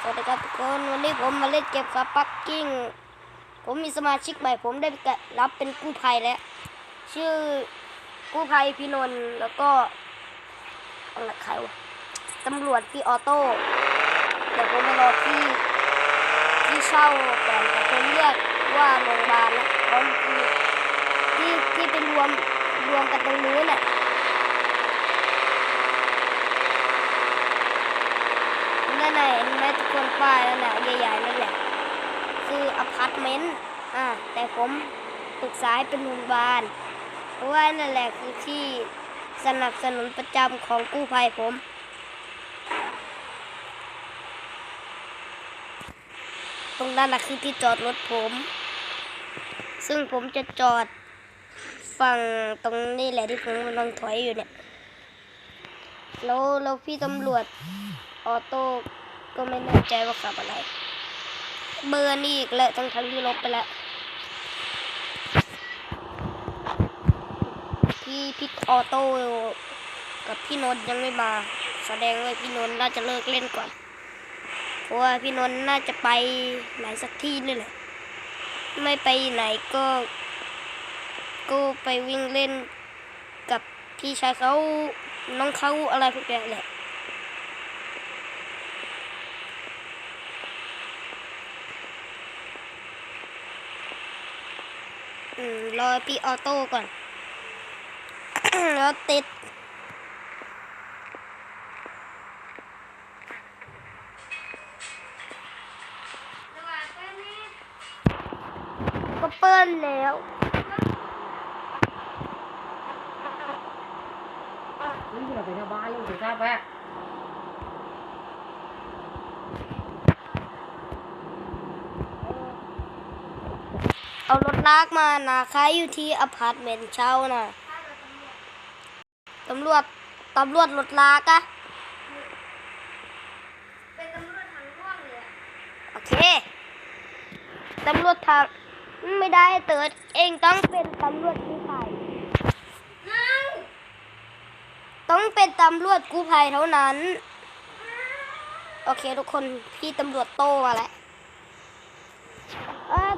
สวัสดีครับทุกคนวันนี้ผมมาเล่นเก็บกับปักกิ้ง ผมมีสมาชิกใหม่ ผมได้รับเป็นกู้ภัยแล้ว ชื่อกู้ภัยพี่นนท์แล้วก็อะไรใครวะตำรวจพี่ออโต้เดี๋ยวผมไปรอที่ที่เช่าก่อนแต่ผมเรียกว่าโรงพยาบาลนะเพราะที่ที่เป็นรวมรวมกันตรงนู้นน่ะ นั่เห็นไหมทุกคนป้ายนั่นน่ะใหญ่ๆนั่นแหละคืออพาร์ตเมนต์อ่าแต่ผมปรึกษาให้เป็นโรงพยาบาลเพราะว่านั่นแหละคือที่สนับสนุนประจำของกู้ภัยผมตรงนั้นน่ะคือที่จอดรถผม ซึ่งผมจะจอดฝั่งตรงนี้แหละที่ผมกำลังถอยอยู่เนี่ย แล้วแล้วพี่ตำรวจออโต้ ก็ไม่แน่ใจว่าขับอะไร เบอร์นี่อีกแล้วทั้งทั้งที่ลบไปแล้วพี่พี่ออโต้กับพี่นนท์ยังไม่มา แสดงว่าพี่นนท์น่าจะเลิกเล่นก่อน เพราะว่าพี่นนท์น่าจะไปไหนสักที่นี่แหละ ไม่ไปไหนก็ ก็ไปวิ่งเล่นกับพี่ชายเขาน้องเขาอะไรพวกนี้แหละ อืมรอพี่ออโต้ก่อน แล้วติด ก็เปิ้ลแล้วนี่เราไปหน้าบ้านลูกถึงทราบแม่ เอารถลากมานะขายอยู่ที่อพาร์ตเมนต์เช่านะตำรวจตำรวจรถลากอะเป็นตำรวจทางร่วงเลยโอเคตำรวจทางไม่ได้เติร์ดเองต้องเป็นตำรวจกู้ภัยต้องเป็นตำรวจกู้ภัยเท่านั้น โอเคทุกคนพี่ตำรวจโตมาแล้วเออ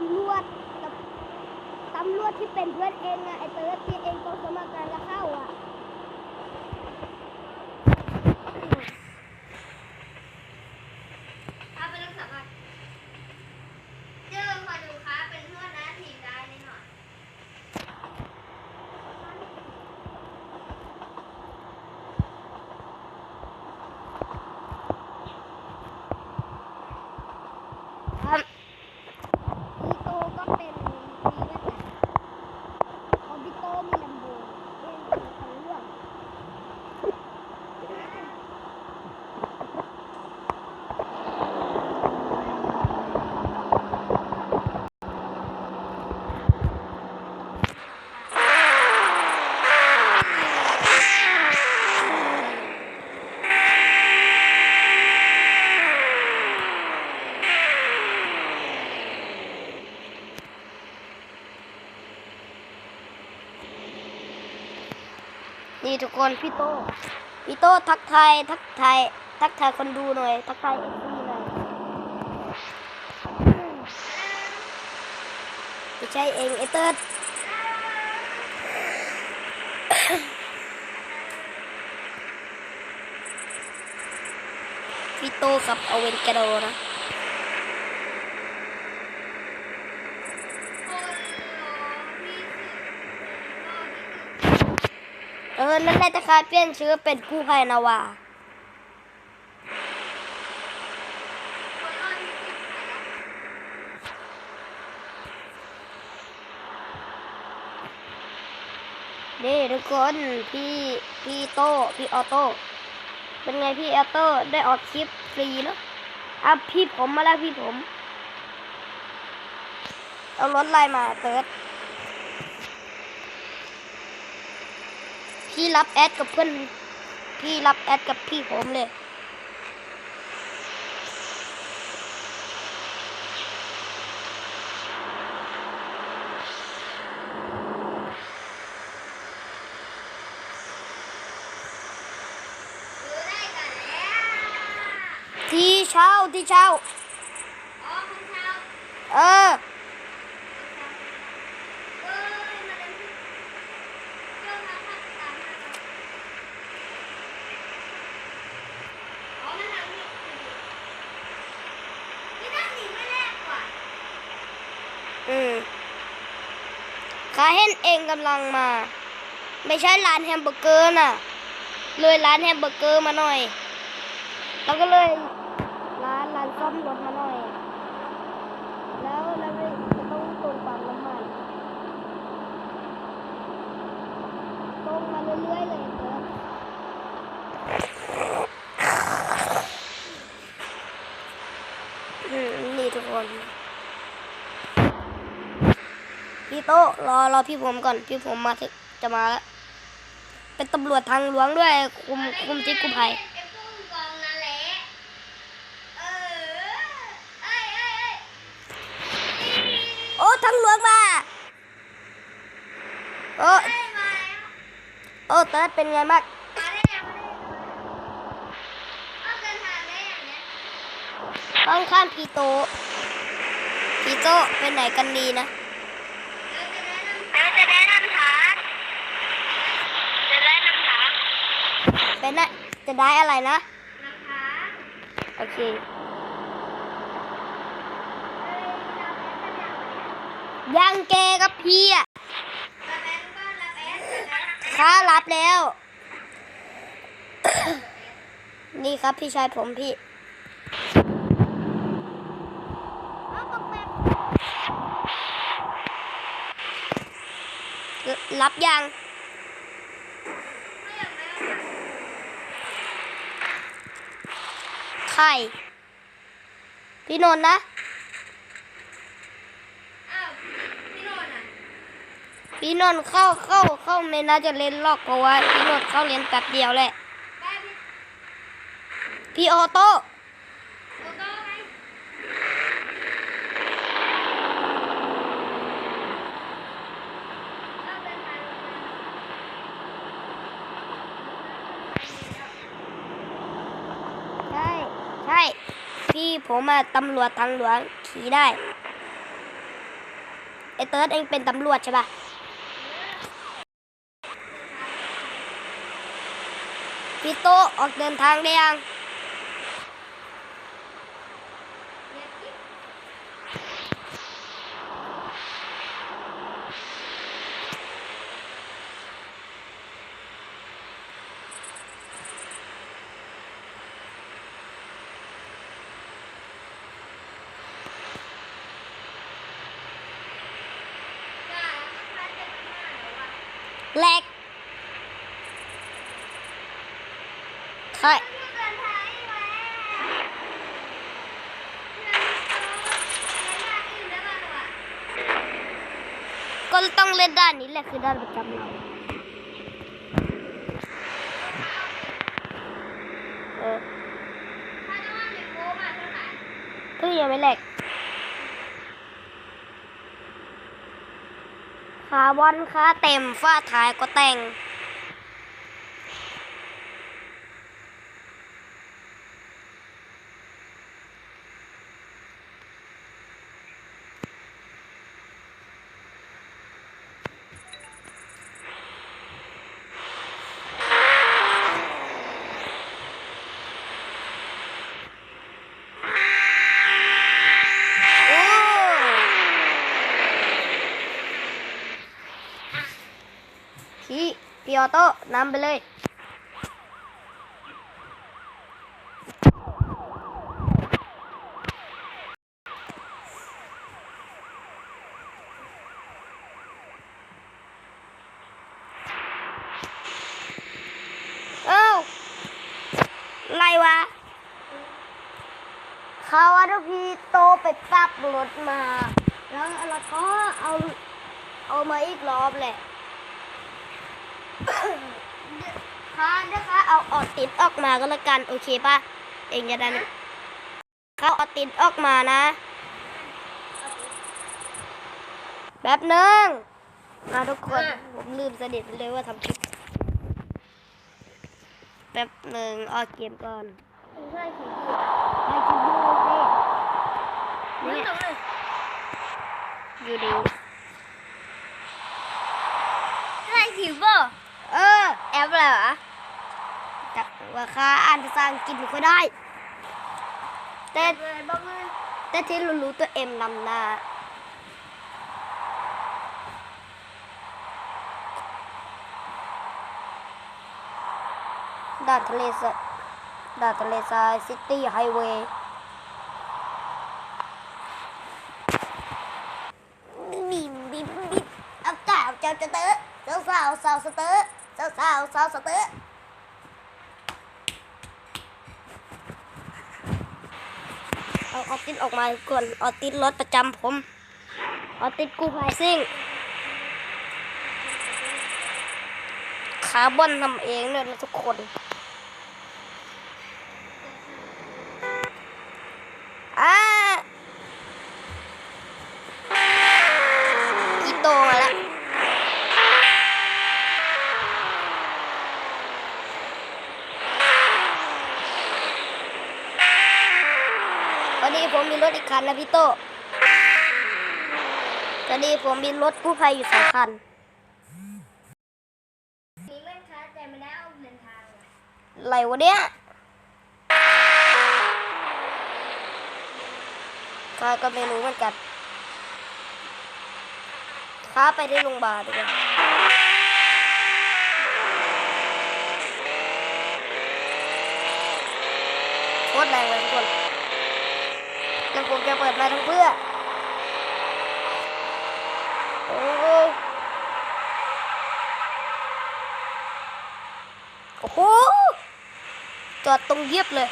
ตำรวจกับ ตำรวจที่เป็นเพื่อนเองอะไอเติร์ดที่เองต้องสมัครการจะเข้าอะพาไปรักษาก่อนเจอพอดูค้าเป็นเพื่อนนะทีมได้แน่นอนครับ พี่โตก็เป็นมีด้วยกันเพราะพี่โตมีลำโบเองเป็นคนเรื่องนี่ ทุกคนพี่โตพี่โตทักทายทักทายทักทายคนดูหน่อย ทักทายเอ็ซีหน่อยไม่ใช่เองไอเติร์ดพี่โตกับเอาเวนกโดนะ เออนั่นแหละจะคาเปลี่ยนชื่อเป็นกู้ภัยนาวานี่ทุกคนพี่พี่โต้พี่ออโต้เป็นไงพี่ออโต้ได้ออกคลิปฟรีเนาะอะพี่ผมมาแล้วพี่ผม เอารถไล่มาเติร์ด พี่รับแอดกับเพื่อน พี่รับแอดกับพี่ผมเลย ที่เช่าที่เช่า เออาเห็นเองกำลังมา ไม่ใช่ร้านแฮมเบอร์เกอร์น่ะ เลยร้านแฮมเบอร์เกอร์มาหน่อยแล้วก็เลยร้านร้านซ่อมรถมาหน่อย แล้วแล้วเลยจะต้องตรงปั๊มน้ำมันตรงมาเรื่อยๆเลยเพื่อนอืมนี่ทุกคน พี่ โตะรอรอพี่ผมก่อนพี่ผมมาจะมาแล้วเป็นตำรวจทางหลวงด้วยคุมคุมจิ๊กกุภัยโอ้ทางหลวงมาโอ้เอ้ยมาแล้วโอ้เติร์ดเป็นไงมาได้ยังเอาเดินทางได้ยังเนี่ยต้องข้ามพีโตพีโตเป็นไหนกันดีนะ เราจะได้นำทางจะได้นำทาง เป็นน่ะจะได้อะไรนะนำทางโอเคยังเกกับพี่อะรับแอนก็รับแอนแล้วข้ารับแล้ว นี่ครับพี่ชายผมพี่รับยัง ไม่อยากได้ ไข่พี่นนท์นะอ้าวพี่โนนอะพี่นนท์เข้าเข้าเข้าไม่น่าจะเล่นหรอกเพราะว่าพี่นนท์เข้าเรียนแป๊บเดียวแหละได้พี่พี่ออโต้ โอโต้ไหมเอาเดินทาง ใช่ใช่ พี่ ผมมาตำรวจทางหลวงขี่ได้ไอเติร์ดเองเป็นตำรวจใช่ปะพี่โตออกเดินทางได้ยัง จ้าถ้าเจ็บมากเลยว่ะ แหลกใช่ เดินทางอีกแล้วเดินทางอื่นได้บ้างหรอก็ต้องเล่นด้านนี้แหละคือด้านประจำเราเออถ้าจะว่าหนึ่งโมมาเท่าไหร่เพิ่งยังไม่แหลก คาร์บอนค่าเต็มฝ้าท้ายก็แต่ง โอ้ พี่ออโต้นำไปเลย เอ้าไรวะ เขาว่าถ้าพี่โตไปปรับรถมา แล้วแล้วก็เอา เอามาอีกรอบแหละ ค่ะนะคะ เอาออดติดออกมาก็แล้วกันโอเคป่ะเองจะได้ไม่เขาเอาติดออกมานะแป๊บหนึงนะทุกคนผมลืมสนิทไปเลยว่าทำคลิปแป๊บหนึ่งออกเกมก่อนใช่สิใครคิดดูสินี่เนี่ยตรงนี้อยู่ดีอะไรผิวบ่เออแอปอะไรวะแต่ ว่าค่าอ่านภาษาอังกฤษไม่ค่อยได้ แต่แต่ที่รู้รู้ตัวเอ็มนำหน้าด่านทะเลสด่านทะเลทรายซิตี้ไฮเวย์บิมบิมบิมเอาเก่าเจ้าจะเตอะสาวสาวสาวสเตอะสาวสาวสาวสเตอะเอาออ ติสออกมาก่อนออติสรถประจำผม ออติสกู้ภัยซิ่งคาร์บอนทำเองเลยนะทุกคน ตอนนี้ผมมีรถอีกคันนะพี่โตตอนนี้ผมมีรถกู้ภัยอยู่สองคันนี่มันช้าแต่ไม่ได้เอาเดินทางอะไรวะเนี่ยข้าก็ไม่รู้เหมือนกันข้าไปที่โรงพยาบาลดีกว่าโคตรแรงเลยทุกคน แล้วผมจะเปิดไมาทั้งเพื่อโอ้โหจอดตรงเยียบเลย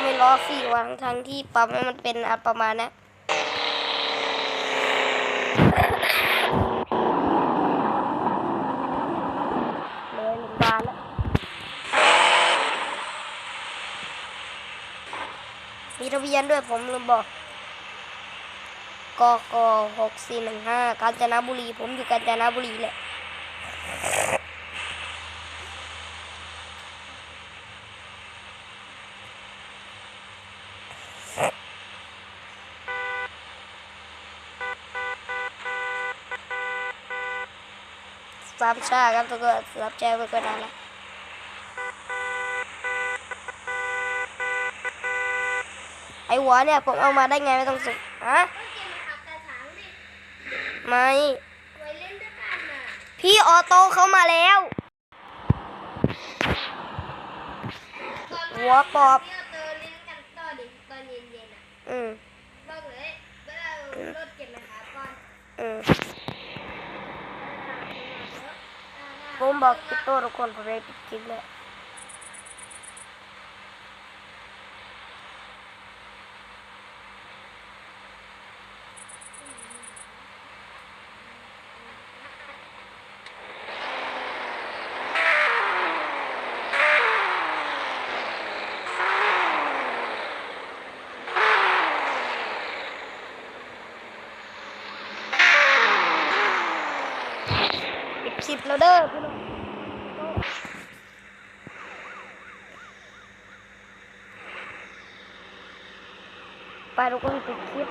ไม่ล้อฟรีวางทั้งที่ปั๊มให้มันเป็นอันประมาณเนี้เลยหนึ่งบาทแล้ว มีทะ เบียนด้วยผมลืมบอกกกหกสี่หนึ่งห้ากาญจนบุรี ผมอยู่กาญจนบุรีแหละสามชาครับทุกคนรับแจ้งไปก็ได้ละ ไอหัวเนี่ยผมเอามาได้ไงไม่ต้องสุก็เกมมาขับกระไม่พี่ออโต้เข้ามาแล้ว หัวปอบที่เราเจอเล่นกันต่อดิตอนเย็นๆอะอืมบอกเลยเวรุ่นอืมผมบอกพี่โต้ทุกคนผมได้ปิดคลิปแล้ว แล้วเด้อพี่น้องไปทุกคนปิดคลิป